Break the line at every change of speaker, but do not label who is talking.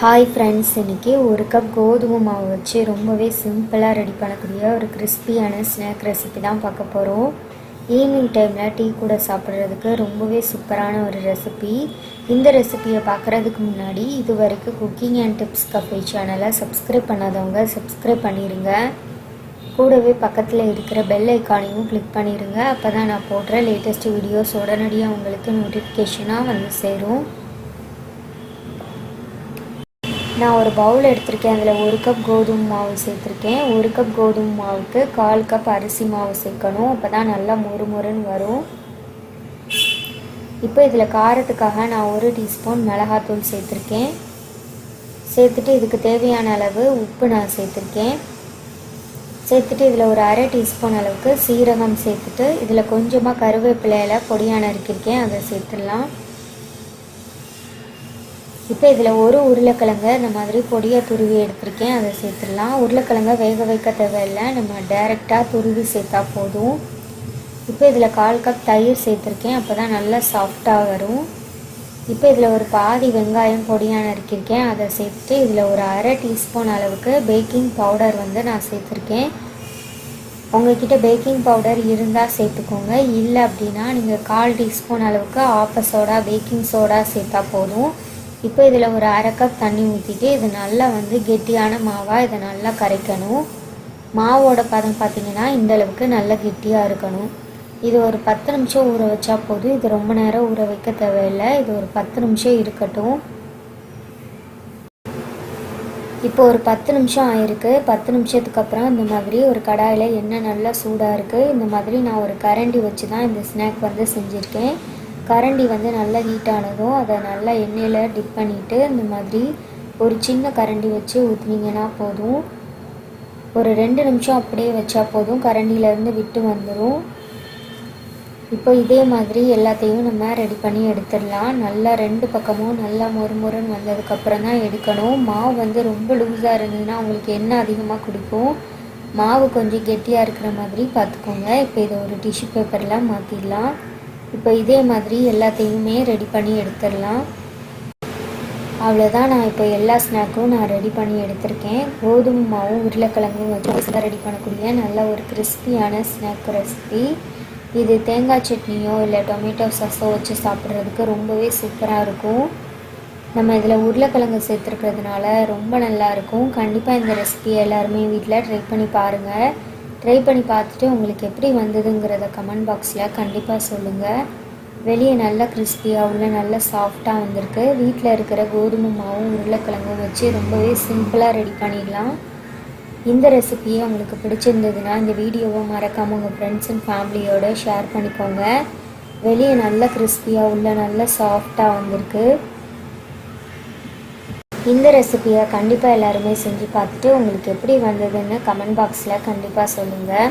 Hi friends இன்றைக்கி ஒரு cup கோதுமை மாவு வச்சு ரொம்பவே சிம்பிளாக ரெடி பண்ணக்கூடிய ஒரு கிறிஸ்பியான ஸ்நாக் ரெசிபி தான் பார்க்க போகிறோம் ஈவினிங் டைமில் டீ கூட சாப்பிட்றதுக்கு ரொம்பவே சூப்பரான ஒரு ரெசிபி இந்த ரெசிபியை பார்க்குறதுக்கு முன்னாடி இது வரைக்கும் குக்கிங் அண்ட் டிப்ஸ் கஃபே சேனலை சப்ஸ்கிரைப் பண்ணாதவங்க சப்ஸ்கிரைப் பண்ணிடுங்க கூடவே பக்கத்தில் இருக்கிற பெல் ஐக்கானையும் கிளிக் பண்ணிடுங்க அப்போ தான் நான் போடுற லேட்டஸ்ட் வீடியோஸ் உடனடியாக உங்களுக்கு நோட்டிஃபிகேஷனாக வந்து சேரும். நான் ஒரு பவுல் எடுத்திருக்கேன். அதில் ஒரு கப் கோதுமை மாவு சேர்த்துருக்கேன். ஒரு கப் கோதுமை மாவுக்கு கால் கப் அரிசி மாவு சேர்க்கணும். அப்போ தான் நல்லா மொறு மொறுன்னு வரும். இப்போ இதில் காரத்துக்காக நான் ஒரு டீஸ்பூன் மிளகாத்தூள் சேர்த்துருக்கேன். சேர்த்துட்டு இதுக்கு தேவையான அளவு உப்பு நான் சேர்த்துருக்கேன். சேர்த்துட்டு இதில் ஒரு அரை டீஸ்பூன் அளவுக்கு சீரகம் சேர்த்துட்டு இதில் கொஞ்சமாக கருவேப்பிலையில் பொடியாக நறுக்கிருக்கேன் அதை சேர்த்துடலாம். இப்போ இதில் ஒரு உருளைக்கிழங்கு இந்த மாதிரி பொடியாக துருவி எடுத்திருக்கேன். அதை சேர்த்துடலாம். உருளைக்கிழங்க வேக வைக்க தேவையில்லை. நம்ம டைரெக்டாக துருவி சேர்த்தா போதும். இப்போ இதில் கால் கப் தயிர் சேர்த்துருக்கேன். அப்போ தான் நல்லா சாஃப்டாக வரும். இப்போ இதில் ஒரு பாதி வெங்காயம் பொடியாக நறுக்கியிருக்கேன். அதை சேர்த்துட்டு இதில் ஒரு அரை டீஸ்பூன் அளவுக்கு பேக்கிங் பவுடர் வந்து நான் சேர்த்துருக்கேன். உங்ககிட்ட பேக்கிங் பவுடர் இருந்தால் சேர்த்துக்கோங்க. இல்லை அப்படின்னா நீங்கள் கால் டீஸ்பூன் அளவுக்கு ஆப்ப சோடா பேக்கிங் சோடா சேர்த்தா போதும். இப்போ இதில் ஒரு அரை கப் தண்ணி ஊற்றிட்டு இது நல்லா வந்து கெட்டியான மாவாக இதை நல்லா கரைக்கணும். மாவோட பதம் பார்த்திங்கன்னா இந்த அளவுக்கு நல்லா கெட்டியாக இருக்கணும். இது ஒரு பத்து நிமிஷம் ஊற வச்சா போதும். இது ரொம்ப நேரம் ஊற வைக்க தேவையில்லை. இது ஒரு பத்து நிமிஷம் இருக்கட்டும். இப்போ ஒரு பத்து நிமிஷம் ஆயிருக்கு. பத்து நிமிஷத்துக்கு அப்புறம் இந்த மாதிரி ஒரு கடாயில் எண்ணெய் நல்லா சூடாக இருக்குது இந்த மாதிரி நான் ஒரு கரண்டி வச்சு தான் இந்த ஸ்நாக் வந்து செஞ்சுருக்கேன். கரண்டி வந்து நல்லா ஹீட் ஆனதும் அதை நல்லா எண்ணெயில் டிப் பண்ணிவிட்டு இந்த மாதிரி ஒரு சின்ன கரண்டி வச்சு ஊற்றுனீங்கன்னா போதும். ஒரு ரெண்டு நிமிஷம் அப்படியே வச்சா போதும். கரண்டியிலேருந்து விட்டு வந்துடும் இப்போ இதே மாதிரி எல்லாத்தையும் நம்ம ரெடி பண்ணி எடுத்துடலாம். நல்லா ரெண்டு பக்கமும் நல்லா மொறுமொறுன்னு வந்ததுக்கப்புறம் தான் எடுக்கணும். மாவு வந்து ரொம்ப லூஸாக இருந்ததுன்னா உங்களுக்கு எண்ணெய் அதிகமாக குடிக்கும். மாவு கொஞ்சம் கெட்டியாக இருக்கிற மாதிரி பார்த்துக்கோங்க. இப்போ இதை ஒரு டிஷ்யூ பேப்பரில் மாற்றிடலாம் இப்போ இதே மாதிரி எல்லாத்தையுமே ரெடி பண்ணி எடுத்துடலாம். அவ்வளோதான் நான் இப்போ எல்லா ஸ்நாக்கும் நான் ரெடி பண்ணி எடுத்திருக்கேன். கோதுமை மாவும் உருளைக்கிழங்கும் வச்சு ரெடி பண்ணக்கூடிய நல்ல ஒரு கிறிஸ்பியான ஸ்நாக் ரெசிபி இது தேங்காய் சட்னியோ இல்லை டொமேட்டோ சாஸோ வச்சு சாப்பிட்றதுக்கு ரொம்பவே சூப்பராக இருக்கும். நம்ம இதில் உருளைக்கிழங்கு சேர்த்துருக்கிறதுனால ரொம்ப நல்லாயிருக்கும் கண்டிப்பாக இந்த ரெசிபியை எல்லாருமே வீட்டில் ட்ரை பண்ணி பாருங்கள் ட்ரை பண்ணி பார்த்துட்டு உங்களுக்கு எப்படி வந்ததுங்கிறத கமெண்ட் பாக்ஸில் கண்டிப்பாக சொல்லுங்கள் வெளியே நல்லா கிறிஸ்பியாக உள்ள நல்லா சாஃப்டாக வந்திருக்கு. வீட்டில் இருக்கிற கோதுமை மாவும் உருளைக்கிழங்கும் வச்சு ரொம்பவே சிம்பிளாக ரெடி பண்ணிடலாம். இந்த ரெசிபியை உங்களுக்கு பிடிச்சிருந்ததுன்னா இந்த வீடியோவை மறக்காமல் உங்கள் ஃப்ரெண்ட்ஸ் அண்ட் ஃபேமிலியோடு ஷேர் பண்ணிக்கோங்க. வெளியே நல்லா கிறிஸ்பியாக உள்ள நல்லா சாஃப்டாக வந்திருக்கு. இந்த ரெசிபியை கண்டிப்பாக எல்லாருமே செஞ்சு பார்த்துட்டு உங்களுக்கு எப்படி வந்ததுன்னு கமெண்ட் பாக்ஸில் கண்டிப்பாக சொல்லுங்கள்